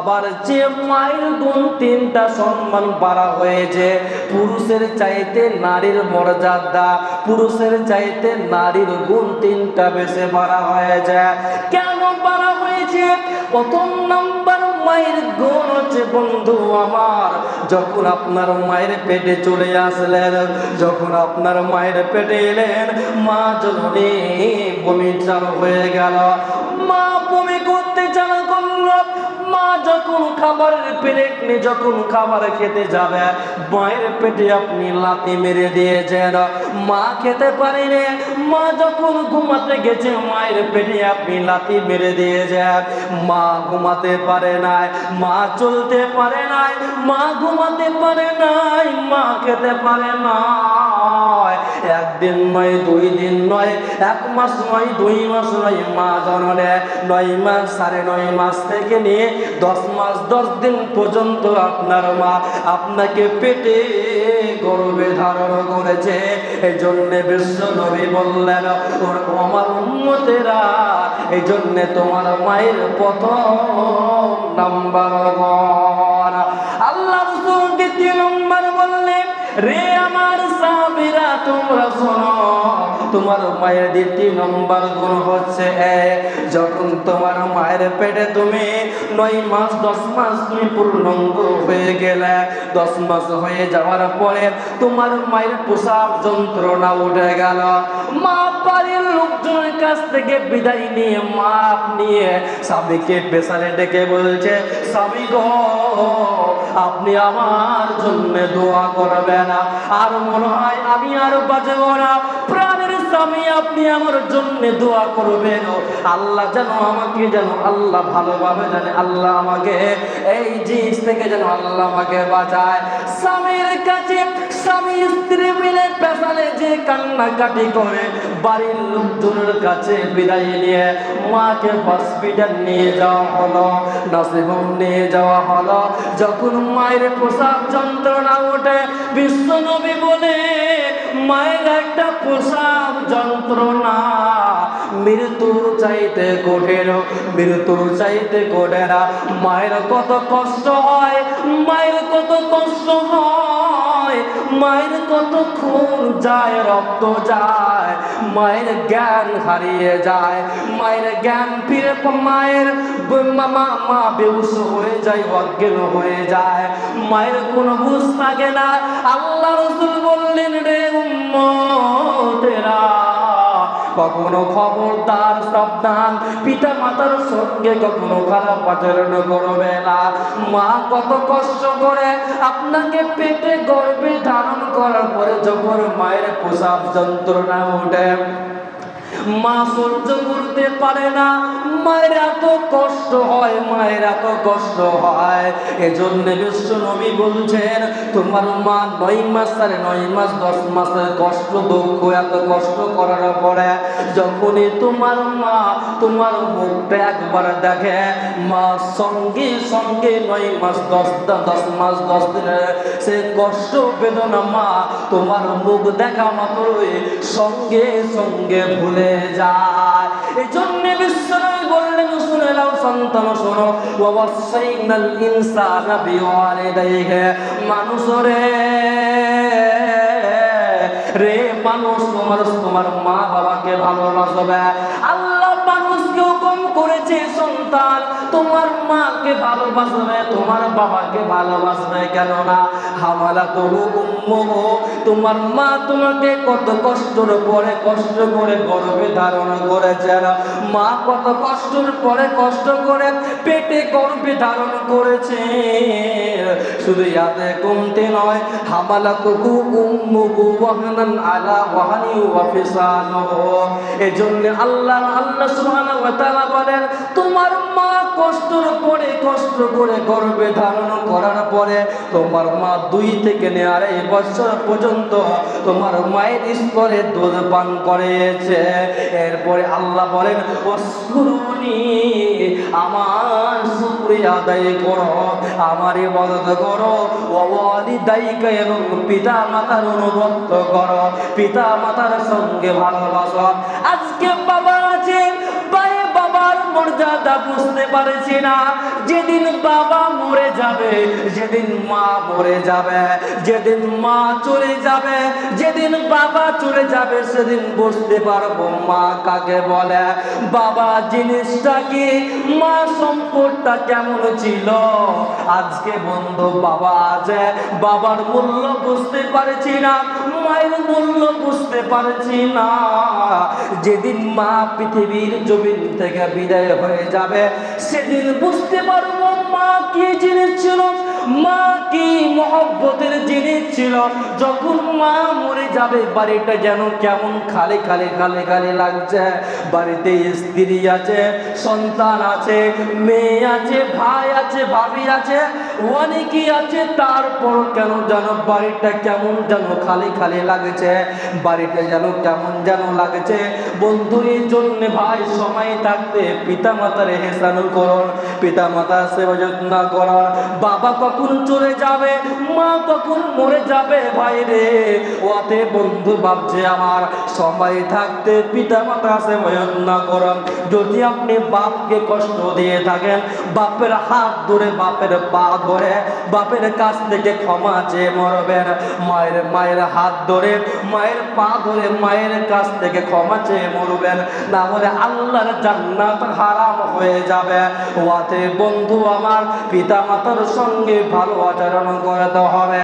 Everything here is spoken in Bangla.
আবার যে মায়ের গুণ তিনটা সম্মান বাড়া হয়েছে, পুরুষের চাইতে নারীর মর্যাদা, পুরুষের চাইতে নারীর গুণ তিনটা বেশি বাড়া হয়েছে। কেন বাড়া হয়েছে? প্রথম নাম্বার মায়ের গুণ হচ্ছে, বন্ধু আমার, যখন আপনার মায়ের পেটে চলে আসলেন, যখন আপনার মায়ের পেটে এলেন, মা জননী বমি চালু হয়ে গেল। মা বমি করতে চালু করল মা যখন খাবারের প্লেট নিয়ে যখন খাবার খেতে যাবে, মায়ের পেটে আপনি লাথি মেরে দিয়েছেন। মা খেতে পারেনি। মা যখন ঘুমাতে গেছে, মায়ের পেটে আপনি লাথি মেরে দিয়েছেন। মা ঘুমাতে পারে নাই। মা চলতে পারে নাই। মা ঘুমাতে পারে নাই। মা খেতে পারে একদিন নয়, দুই দিন নয়, এক মাস নয়, দুই মাস নয়, মা জননে নয় মাস, সাড়ে নয় মাস থেকে নিয়ে দশ মাস, দশ দিন পর্যন্ত আপনার মা আপনাকে পেটে গর্বে ধারণ করেছে। এই জন্যে বিশ্ব নবী বললেন, ওর আমার উন্মতেরা এই জন্যে তোমার মায়ের প্রথম তোমার মায়ের দ্বিতীয় নম্বর গুণ হচ্ছে যখন তোমার মায়ের পেটে তুমি নয় মাস, দশ মাস তুমি পূর্ণাঙ্গ হয়ে গেলে, দশ মাস হয়ে যাওয়ার পরে তোমার মায়ের পোশাক যন্ত্রণা উঠে গেল। মা বাড়ির লোকজনের কাছ থেকে বিদায় নিয়ে মাপ নিয়ে স্বামীকে পেশারে ডেকে বলছে, স্বামী গো, আপনি আমার জন্য দোয়া করবেন আর মনে হয় আমি আর বাঁচব না। স্বামী আপনি আমার জন্য দোয়া করবেন। আল্লাহ যেন আমাকে যেন আল্লাহ ভালোভাবে জানে, আল্লাহ আমাকে এই জিনিস থেকে যেন আল্লাহ আমাকে বাঁচায়। স্বামীর কাছে স্বামী স্ত্রী মিলে পেশালে যে কান্নাকাটি করে, বাড়ির লোকজনের কাছে বিদায় নিয়ে মাকে হসপিটাল নিয়ে যাওয়া হলো নাসিবম নিয়ে যাওয়া হলো। যখন মায়ের পোশাক যন্ত্রণা ওঠে বিশ্ব নবী বলে, মায়ের একটা পোশাক যন্ত্রণা। মৃত্যুর চাইতে কঠিন, মৃত্যুর চাইতে কঠিন। মায়ের কত কষ্ট হয়, মায়ের কত কষ্ট হয়, মায়ের কত খুন যায়, রক্ত যায়, মায়ের জ্ঞান হারিয়ে যায়, মায়ের জ্ঞান ফিরে মায়ের ব- মা বেউস হয়ে যায়, অজ্ঞান হয়ে যায়। মায়ের কোনো হুশ থাকে না, আল্লাহ রসুল বললেন, রে উম্মতেরা কখনো খবরদার, সাবধান। পিতা মাতার সঙ্গে কখনো খারাপ আচরণ করবে না। মা কত কষ্ট করে আপনাকে পেটে গর্বে ধারণ করার পরে যখন মায়ের প্রসাব যন্ত্রণা ওঠে মা সহ্য করতে পারে না। মায়ের এত কষ্ট হয়, মায়ের এত কষ্ট হয়। এজন্য বিশ্ব নবী বলছেন, তোমার মা নয় মাস সাড়ে নয় মাস, দশ মাসের কষ্ট, দুঃখ, এত কষ্ট করার পরে যখনই তোমার মা তোমার মুখটা একবার দেখে, মা সঙ্গে সঙ্গে নয় মাস দশ দশ মাস, দশ দিনের সে কষ্ট বেদনা মা, তোমার মুখ দেখা মাত্রই সঙ্গে সঙ্গে ভুলে যায়। এই জন্য বিশ্বনবী বললেন, শুনে নাও সন্তান, শোনো। ওয়াসাইনাল ইনসানা বিওয়ালিদাইহি। মানুষ রে রে মানুষ, তোমার তোমার মা বাবাকে ভালোবাসবে। আল্লাহ মানুষকে হুকুম করেছে সন্তান তোমার মাকে ভালোবাসবে, তোমার বাবাকে ভালোবাসবে কেননা হামালা তবু উম্মুহু, তোমার মা তোমাকে কত কষ্টের পরে কষ্ট করে গর্ভে ধারণ করেছেন মা কত কষ্টের পরে কষ্ট করে পেটে গর্ভে ধারণ করেছে। শুধু ইয়াতে কমতে নয় হামালা তবু উম্মুহু ওয়াহনান আলা ওয়াহানি ওয়া ফিসালুহু এজন্য আল্লাহ আল্লাহ সুবহানাহু ওয়া তাআলা বলেন, তোমার মা কষ্টের পরে কষ্ট করে গর্ভে ধারণ করার পরে তোমার মা দুই থেকে আড়াই বছর পর্যন্ত তোমার মায়ের স্তরে দুধ পান করেছে। এরপরে আল্লাহ বলেন অস্কুরুনি আমার শুকরিয়া আদায় করো, আমার ইবাদত করো ওয়ালি দায়িকা এবং পিতা মাতার অনুগত করো পিতা মাতার সঙ্গে ভালোবাসো। আজকে বাবা আছে বাবার মর্যাদা মর্যাদা বুঝতে পারছি না। যেদিন বাবা মরে যাবে, যেদিন মা মরে যাবে, যেদিন মা চলে যাবে, যেদিন বাবা চলে যাবে, সেদিন বুঝতে পারব মা কাকে বলে। বাবা, জিনিসটা কি? মা সম্পদটা কেমন ছিল? আজকে বন্ধু বাবা আছে, বাবার মূল্য বুঝতে পারছি না, মায়ের মূল্য বুঝতে পারছি না। যেদিন মা পৃথিবীর জমিন থেকে বিদায় হয়ে যাবে। সেদিন বুঝতে পারব মা কি জিনিস ছিল, মা কি মহব্বতের জিনিস ছিল। যখন মা মরে যাবে, বাড়িটা যেন কেমন খালি খালি খালি খালি লাগছে। বাড়িতে স্ত্রী আছে, সন্তান আছে, মেয়ে আছে, ভাই আছে, ভাবি আছে। অনেকেই আছে, তারপর কেন যেন বাড়িটা কেমন যেন খালি খালি লাগছে, বাড়িটা যেন কেমন যেন লাগছে। বন্ধু এই জন্য ভাই সময় থাকতে পিতা মাতার হেসানো করুন পিতা মাতার সেবা যত্ন করুন। বাবা কখন চলে যাবে, মা কখন মরে যাবে ভাই রে? ওতে বন্ধু ভাবছে আমার, সময় থাকতে পিতা মাতা সেবা যত্ন করুন। যদি আপনি বাপকে কষ্ট দিয়ে থাকেন, বাপের হাত ধরে বাপের পা ধরে বাপের কাছ থেকে ক্ষমা চেয়ে মরবেন। মায়ের মায়ের হাত ধরে, মায়ের পা ধরে মায়ের কাছ থেকে ক্ষমা চেয়ে মরবেন। না হলে আল্লাহর জান্নাত হারাম হয়ে যাবে। ওয়াতে বন্ধু আমার পিতা মাতার সঙ্গে ভালো আচরণ করতে হবে।